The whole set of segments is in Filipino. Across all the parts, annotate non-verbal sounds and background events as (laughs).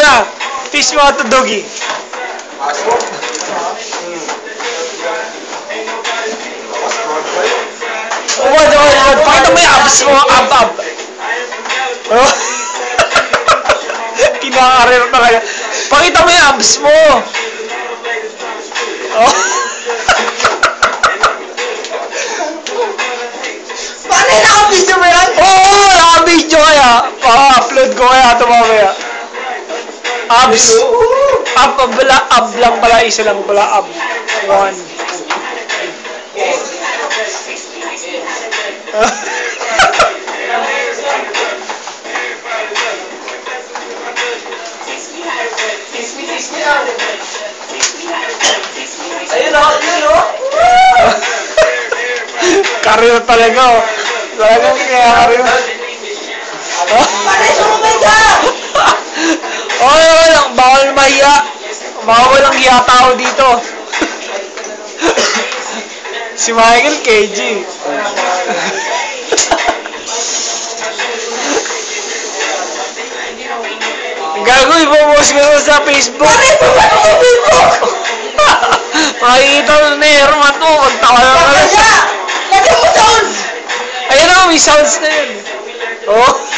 na. Fish mo to doggy. Wad, wad, wad. Pakita mo yung abs mo. Ab, ab. Oh. (laughs) Kinakarir talaga. Pakita mo yung abs mo. Oh. (laughs) Paano yung nakabidyo mo yan? Oo, naka-video kaya. Pa-upload ko kaya ito mamaya. Abs. Ab, ab, bala, ab lang pala. Isa lang pala. Ab. One. Ayun o, yun o. Karir talaga. oh. Talagang kaya karir. Oh. Mahiya. Bawal ang hiya tao dito. si Michael KG. Gago, ipopost ko naman sa Facebook. Yung sumumay ka sa Facebook? Makikita mo na Herman mo. Magtawa na ka Baka! Lagyan mo sounds! Ayun na, may sounds na yun. Oh.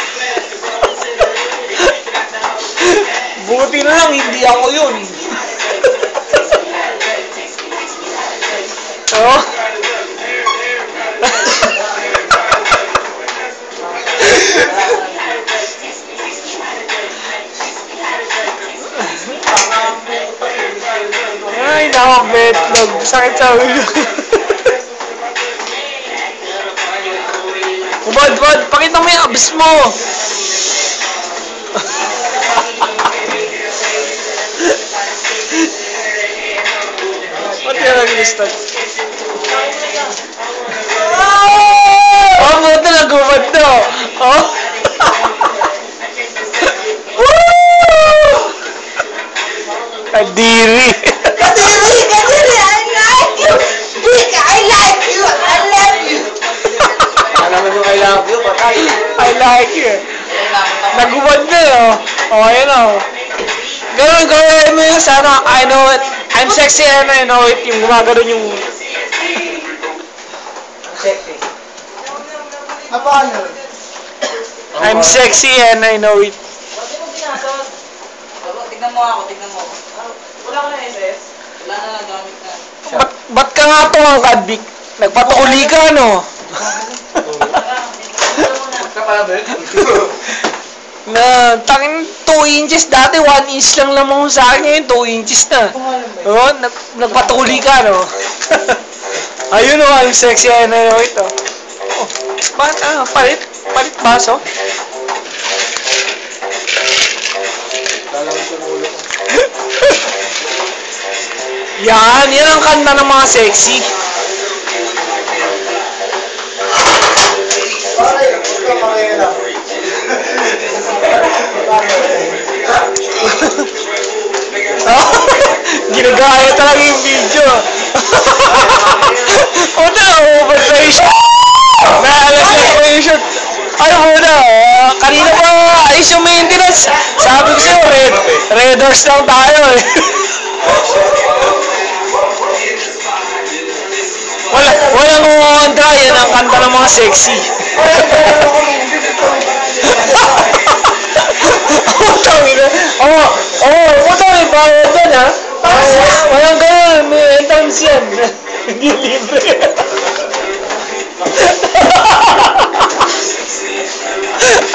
Buti na lang, hindi ako yun. (laughs) oh. Ay, nako, betlog. Sakit sa ulo. (laughs) Ubad, ubad, pakita mo yung abs mo. Nag-listan? Oh, buta na gumad to. Oh. (laughs) Woo! Kadiri. Kadiri! Kadiri! I like you! Dick! I like you! I love you! Naman yung I love you, patay. I like you. Nagubad na oh. Oh, ayun oh. Ganun, gawin mo yung sana, I know it. I'm sexy and I know it. Yung gumagano'n yung... Sexy. Ah, paano? I'm sexy and I know it. Tignan mo ako, tignan mo ako. Wala ka na SS? Wala na lang gamit na. Ba't, ba't ka nga tumangkad, Vic? Nagpatukuli ka, no? Kapabit. (laughs) na, tangin 2 inches. Dati 1 inch lang lamang sa akin ngayon, 2 inches na. Oo, nag, nagpatukuli ka, no? (laughs) Ayun o, ang sexy and I know it, oh. Bakit, ah, palit? Palit baso? (laughs) yan, yan ang kanta ng mga sexy. Ginagaya talaga yung video. (laughs) o na, ubad na yung shot. Naalagyan ko yung shot. Ay, muna, ah, kanina pa ayos yung maintenance. Sabi ko sa'yo, red, reders lang tayo eh. (laughs) Wala, walang kumontra, yan ang kanta ng mga sexy. (laughs) entrance yan. Hindi libre.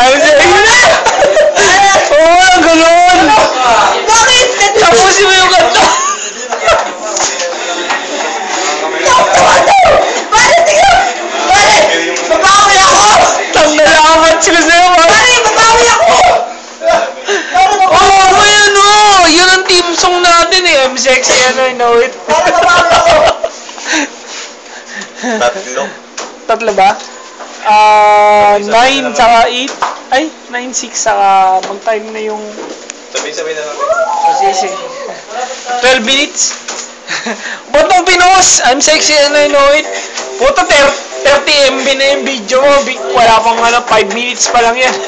Ay, sige na! Oo, walang ganun. Bakit? Tapusin mo yung kanta. Oh, song natin eh. I'm sexy and I know it. Tatlo. Tatlo ba? Ah, 9 saka 8. Ay, 9, 6 saka mag-time na yung... Sabi-sabi na lang. Sige, sige. 12 minutes. (laughs) Ba't mong pinost? I'm sexy and I know it. Puta, 30 MB na yung video mo. Big- Wala pang ano, 5 minutes pa lang yan. (laughs)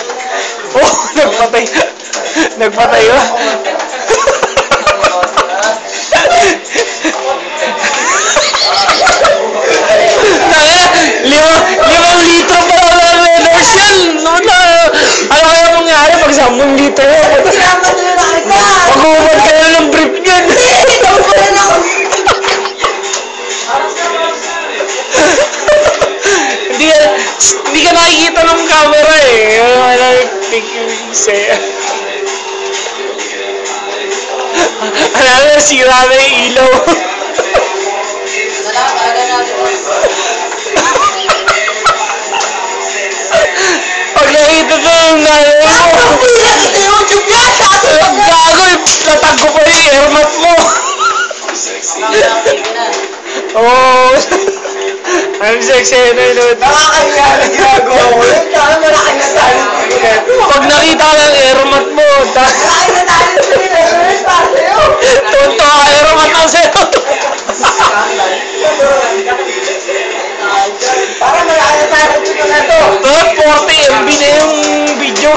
Oh, nagpatay. (laughs) Nagpatayo. Tangina, mangyari pag 10 litro yan? Sinama nila na kita. Mag-uumad ka na ng brief niyan. Ikaw pa rin ako. hindi ka, hindi ka nakikita ng camera eh. Ano, say. Ano na, sira na yung ilaw. Oo. Oh, ang sexy na yun. Nakakaya na ginagawa ko yun. Kaya malaki na talent ko yun. Pag nakita ko yung airmat mo, ta- Malaki na talent ko yun. Ano yun para sa'yo? tunto ka airmat na sa'yo. Para malaki na talent ko na to. Tapos 40 MB na yung video.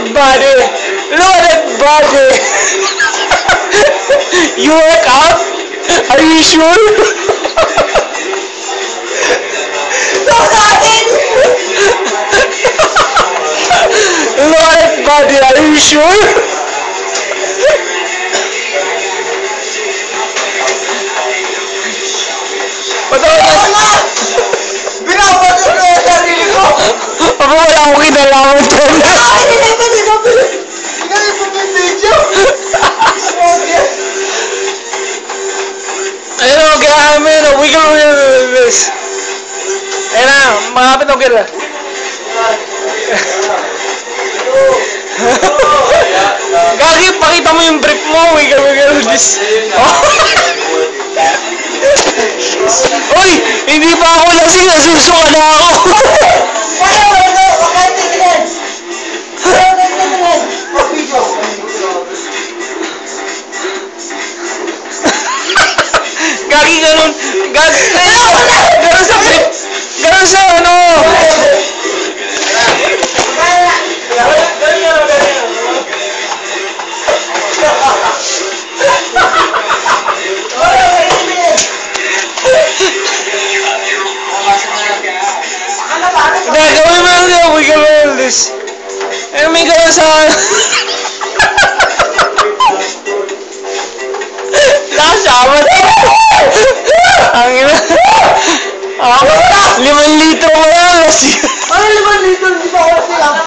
At body. Look at that body. (laughs) you work out? Are you sure? So sa akin. Look at that body. Are you sure? O kila. Gagi, pakita mo yung brief mo, wiggle this. Oh. Uy, hindi pa ako lasing, nasusuka na ako. Ano may gawa sa... Nakasama na! Ang ina... Ako na! Limang litro mo yan! Ano limang litro? Hindi pa ako